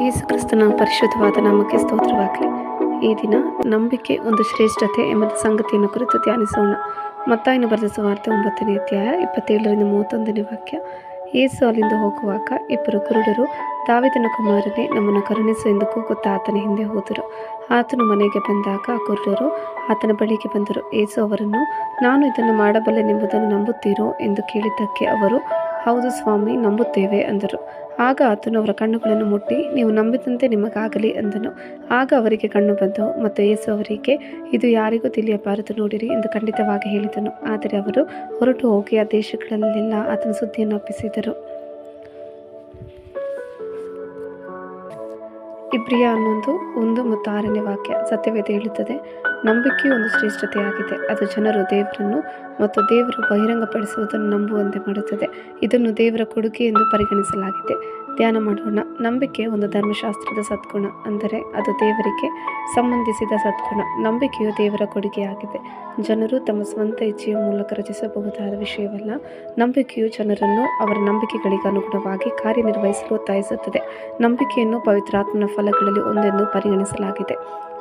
ಯೇಸು ಕ್ರಿಸ್ತನ ಪರಿಶುದ್ಧವಾದ ನಾಮಕ್ಕೆ ಸ್ತೋತ್ರವಾಗಲಿ. ಈ ದಿನ ನಂಬಿಕೆ ಒಂದು ಶ್ರೇಷ್ಠತೆ ಎಂಬ ಸಂಗತಿಯನ್ನು ಕುರಿತು ಧ್ಯಾನಿಸೋಣ. ಮತ್ತಾಯಿನ ಬರೆದ ಸುವಾರ್ತೆ ಒಂಬತ್ತನೇ ಅಧ್ಯಾಯ ಇಪ್ಪತ್ತೇಳರಿಂದ ಮೂವತ್ತೊಂದನೇ ವಾಕ್ಯ. ಯೇಸು ಅಲ್ಲಿಂದ ಹೋಗುವಾಗ ಇಬ್ಬರು ಕುರುಡರು ದಾವಿದನ ಕುಮಾರನೇ ನಮ್ಮನ್ನು ಕರುಣಿಸು ಎಂದು ಕೂಗುತ್ತಾ ಆತನ ಹಿಂದೆ ಹೋದರು. ಆತನು ಮನೆಗೆ ಬಂದಾಗ ಕುರುಡರು ಆತನ ಬಳಿಗೆ ಬಂದರು. ಏಸು ಅವರನ್ನು, ನಾನು ಇದನ್ನು ಮಾಡಬಲ್ಲೆನೆಂಬುದನ್ನು ನಂಬುತ್ತೀರೋ? ಎಂದು ಕೇಳಿದ್ದಕ್ಕೆ ಅವರು ಹೌದು ಸ್ವಾಮಿ, ನಂಬುತ್ತೇವೆ ಅಂದರು. ಆಗ ಆತನು ಅವರ ಕಣ್ಣುಗಳನ್ನು ಮುಟ್ಟಿ, ನೀವು ನಂಬಿದಂತೆ ನಿಮಗಾಗಲಿ ಅಂದನು. ಆಗ ಅವರಿಗೆ ಕಣ್ಣು ಬಂದವು ಮತ್ತು ಯೇಸು ಅವರಿಗೆ, ಇದು ಯಾರಿಗೂ ತಿಳಿಯಬಾರದು ನೋಡಿರಿ ಎಂದು ಖಂಡಿತವಾಗಿ ಹೇಳಿದನು. ಆದರೆ ಅವರು ಹೊರಟು ಹೋಗಿ ಆ ದೇಶಗಳಲ್ಲೆಲ್ಲ ಆತನ ಸುದ್ದಿಯನ್ನು ಒಪ್ಪಿಸಿದರು. ಇಬ್ರಿಯ ಅನ್ನೋದು ಒಂದು ಮತ್ತು ಆರನೇ ವಾಕ್ಯ ಸತ್ಯವೇದ ಹೇಳುತ್ತದೆ, ನಂಬಿಕೆ ಒಂದು ಶ್ರೇಷ್ಠತೆಯಾಗಿದೆ, ಅದು ಜನರು ದೇವರನ್ನು ಮತ್ತು ದೇವರು ಬಹಿರಂಗಪಡಿಸುವುದನ್ನು ನಂಬುವಂತೆ ಮಾಡುತ್ತದೆ, ಇದನ್ನು ದೇವರ ಕೊಡುಗೆ ಎಂದು ಪರಿಗಣಿಸಲಾಗಿದೆ. ಧ್ಯಾನ ಮಾಡೋಣ. ನಂಬಿಕೆ ಒಂದು ಧರ್ಮಶಾಸ್ತ್ರದ ಸದ್ಗುಣ ಅಂದರೆ ಅದು ದೇವರಿಗೆ ಸಂಬಂಧಿಸಿದ ಸದ್ಗುಣ. ನಂಬಿಕೆಯು ದೇವರ ಕೊಡುಗೆಯಾಗಿದೆ. ಜನರು ತಮ್ಮ ಸ್ವಂತ ಇಚ್ಛೆಯ ಮೂಲಕ ರಚಿಸಬಹುದಾದ ವಿಷಯವಲ್ಲ. ನಂಬಿಕೆಯು ಜನರನ್ನು ಅವರ ನಂಬಿಕೆಗಳಿಗೆ ಅನುಗುಣವಾಗಿ ಕಾರ್ಯನಿರ್ವಹಿಸಲು ಒತ್ತಾಯಿಸುತ್ತದೆ. ನಂಬಿಕೆಯನ್ನು ಪವಿತ್ರಾತ್ಮನ ಫಲಗಳಲ್ಲಿ ಒಂದೆಂದು ಪರಿಗಣಿಸಲಾಗಿದೆ.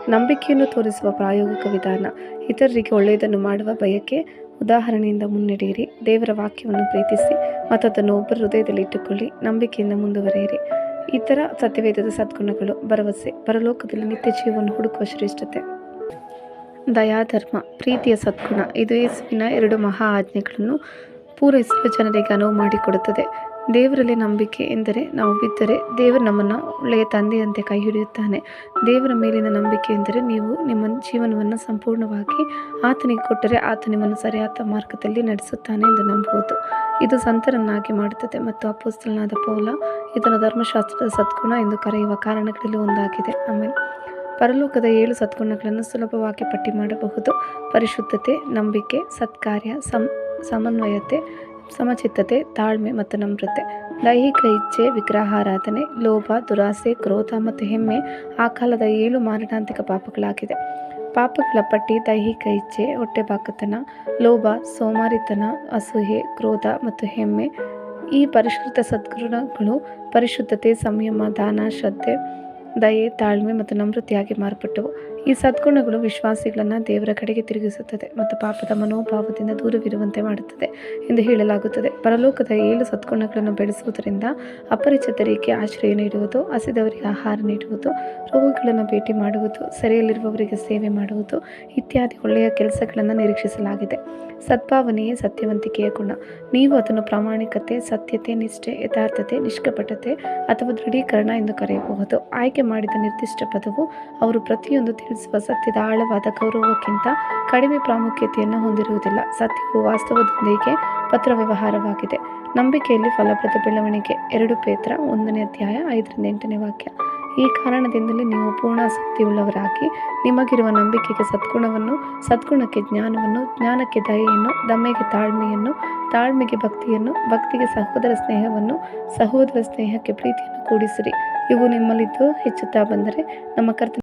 ನಂಬಿಕೆಯನ್ನು ತೋರಿಸುವ ಪ್ರಾಯೋಗಿಕ ವಿಧಾನ, ಇತರರಿಗೆ ಒಳ್ಳೆಯದನ್ನು ಮಾಡುವ ಬಯಕೆ ಉದಾಹರಣೆಯಿಂದ ಮುನ್ನಡೆಯಿರಿ. ದೇವರ ವಾಕ್ಯವನ್ನು ಪ್ರೀತಿಸಿ ಮತ್ತು ಅದನ್ನು ಒಬ್ಬರ ಹೃದಯದಲ್ಲಿ ಇಟ್ಟುಕೊಳ್ಳಿ, ನಂಬಿಕೆಯಿಂದ ಮುಂದುವರೆಯಿರಿ. ಇತರ ಸತ್ಯವೇದದ ಸದ್ಗುಣಗಳು, ಭರವಸೆ, ಪರಲೋಕದಲ್ಲಿ ನಿತ್ಯ ಜೀವವನ್ನು ಹುಡುಕುವ ಶ್ರೇಷ್ಠತೆ. ದಯಾಧರ್ಮ, ಪ್ರೀತಿಯ ಸದ್ಗುಣ, ಇದು ಯೇಸುವಿನ ಎರಡು ಮಹಾ ಆಜ್ಞೆಗಳನ್ನು ಪೂರೈಸಲು ಜನರಿಗೆ ಅನುವು ಮಾಡಿಕೊಡುತ್ತದೆ. ದೇವರಲ್ಲಿ ನಂಬಿಕೆ ಎಂದರೆ ನಾವು ಬಿದ್ದರೆ ದೇವರು ನಮ್ಮನ್ನು ಒಳ್ಳೆಯ ತಂದೆಯಂತೆ ಕೈ ಹಿಡಿಯುತ್ತಾನೆ. ದೇವರ ಮೇಲಿನ ನಂಬಿಕೆ ಎಂದರೆ ನೀವು ನಿಮ್ಮ ಜೀವನವನ್ನು ಸಂಪೂರ್ಣವಾಗಿ ಆತನಿಗೆ ಕೊಟ್ಟರೆ ಆತ ನಿಮ್ಮನ್ನು ಸರಿಯಾದ ಮಾರ್ಗದಲ್ಲಿ ನಡೆಸುತ್ತಾನೆ ಎಂದು ನಂಬುವುದು. ಇದು ಸಂತರನ್ನಾಗಿ ಮಾಡುತ್ತದೆ ಮತ್ತು ಅಪೋಸ್ತಲನಾದ ಪೌಲ ಇದನ್ನು ಧರ್ಮಶಾಸ್ತ್ರದ ಸದ್ಗುಣ ಎಂದು ಕರೆಯುವ ಕಾರಣಗಳಲ್ಲಿ ಒಂದಾಗಿದೆ. ಆಮೇಲೆ ಪರಲೋಕದ ಏಳು ಸದ್ಗುಣಗಳನ್ನು ಸುಲಭವಾಗಿ ಪಟ್ಟಿ ಮಾಡಬಹುದು. ಪರಿಶುದ್ಧತೆ, ನಂಬಿಕೆ, ಸತ್ಕಾರ್ಯ ಸಮ್ ಸಮನ್ವಯತೆ ಸಮಚಿತ್ತತೆ, ತಾಳ್ಮೆ ಮತ್ತು ನಮ್ರತೆ. ದೈಹಿಕ ಇಚ್ಛೆ, ವಿಗ್ರಹಾರಾಧನೆ, ಲೋಭ, ದುರಾಸೆ, ಕ್ರೋಧ ಮತ್ತು ಹೆಮ್ಮೆ ಆ ಕಾಲದ ಏಳು ಮಾರಣಾಂತಿಕ ಪಾಪಗಳಾಗಿದೆ. ಪಾಪಗಳ ಪಟ್ಟಿ ದೈಹಿಕ ಇಚ್ಛೆ, ಹೊಟ್ಟೆಬಾಕತನ, ಲೋಭ, ಸೋಮಾರಿತನ ಅಸೂಹೆ ಕ್ರೋಧ ಮತ್ತು ಹೆಮ್ಮೆ. ಈ ಪರಿಷ್ಕೃತ ಸದ್ಗುಣಗಳು ಪರಿಶುದ್ಧತೆ, ಸಂಯಮ, ದಾನ, ಶ್ರದ್ಧೆ, ದಯೆ, ತಾಳ್ಮೆ ಮತ್ತು ನಮ್ರತೆಯಾಗಿ ಮಾರ್ಪಟ್ಟವು. ಈ ಸದ್ಗುಣಗಳು ವಿಶ್ವಾಸಿಗಳನ್ನು ದೇವರ ಕಡೆಗೆ ತಿರುಗಿಸುತ್ತದೆ ಮತ್ತು ಪಾಪದ ಮನೋಭಾವದಿಂದ ದೂರವಿರುವಂತೆ ಮಾಡುತ್ತದೆ ಎಂದು ಹೇಳಲಾಗುತ್ತದೆ. ಪರಲೋಕದ ಏಳು ಸದ್ಗುಣಗಳನ್ನು ಬೆಳೆಸುವುದರಿಂದ ಅಪರಿಚಿತರಿಗೆ ಆಶ್ರಯ ನೀಡುವುದು, ಹಸಿದವರಿಗೆ ಆಹಾರ ನೀಡುವುದು, ರೋಗಿಗಳನ್ನು ಭೇಟಿ ಮಾಡುವುದು, ಸೆರೆಯಲ್ಲಿರುವವರಿಗೆ ಸೇವೆ ಮಾಡುವುದು ಇತ್ಯಾದಿ ಒಳ್ಳೆಯ ಕೆಲಸಗಳನ್ನು ನಿರೀಕ್ಷಿಸಲಾಗಿದೆ. ಸದ್ಭಾವನೆಯೇ ಸತ್ಯವಂತಿಕೆಯ ಗುಣ. ನೀವು ಅದನ್ನು ಪ್ರಾಮಾಣಿಕತೆ, ಸತ್ಯತೆ, ನಿಷ್ಠೆ, ಯಥಾರ್ಥತೆ, ನಿಷ್ಕಪಟತೆ ಅಥವಾ ದೃಢೀಕರಣ ಎಂದು ಕರೆಯಬಹುದು. ಆಯ್ಕೆ ಮಾಡಿದ ನಿರ್ದಿಷ್ಟ ಪದವು ಅವರು ಪ್ರತಿಯೊಂದು ತಿಳಿಸುವ ಸತ್ಯದ ಆಳವಾದ ಗೌರವಕ್ಕಿಂತ ಕಡಿಮೆ ಪ್ರಾಮುಖ್ಯತೆಯನ್ನು ಹೊಂದಿರುವುದಿಲ್ಲ. ಸತ್ಯವು ವಾಸ್ತವದೊಂದಿಗೆ ಪತ್ರ ವ್ಯವಹಾರವಾಗಿದೆ ನಂಬಿಕೆಯಲ್ಲಿ ಫಲಪ್ರದ ಬೆಳವಣಿಗೆ. ಎರಡು ಪೇತ್ರ ಒಂದನೇ ಅಧ್ಯಾಯ ಐದರಿಂದ ಎಂಟನೇ ವಾಕ್ಯ. ಈ ಕಾರಣದಿಂದಲೇ ನೀವು ಪೂರ್ಣ ಆಸಕ್ತಿಯುಳ್ಳವರಾಗಿ ನಿಮಗಿರುವ ನಂಬಿಕೆಗೆ ಸದ್ಗುಣವನ್ನು, ಸದ್ಗುಣಕ್ಕೆ ಜ್ಞಾನವನ್ನು, ಜ್ಞಾನಕ್ಕೆ ದಯೆಯನ್ನು, ದಮ್ಮೆಗೆ ತಾಳ್ಮೆಯನ್ನು, ತಾಳ್ಮೆಗೆ ಭಕ್ತಿಯನ್ನು, ಭಕ್ತಿಗೆ ಸಹೋದರ ಸ್ನೇಹವನ್ನು, ಸಹೋದರ ಸ್ನೇಹಕ್ಕೆ ಪ್ರೀತಿಯನ್ನು ಕೂಡಿಸಿರಿ. ಇವು ನಿಮ್ಮಲ್ಲಿದ್ದು ಹೆಚ್ಚುತ್ತಾ ಬಂದರೆ ನಮ್ಮ ಕರ್ತನ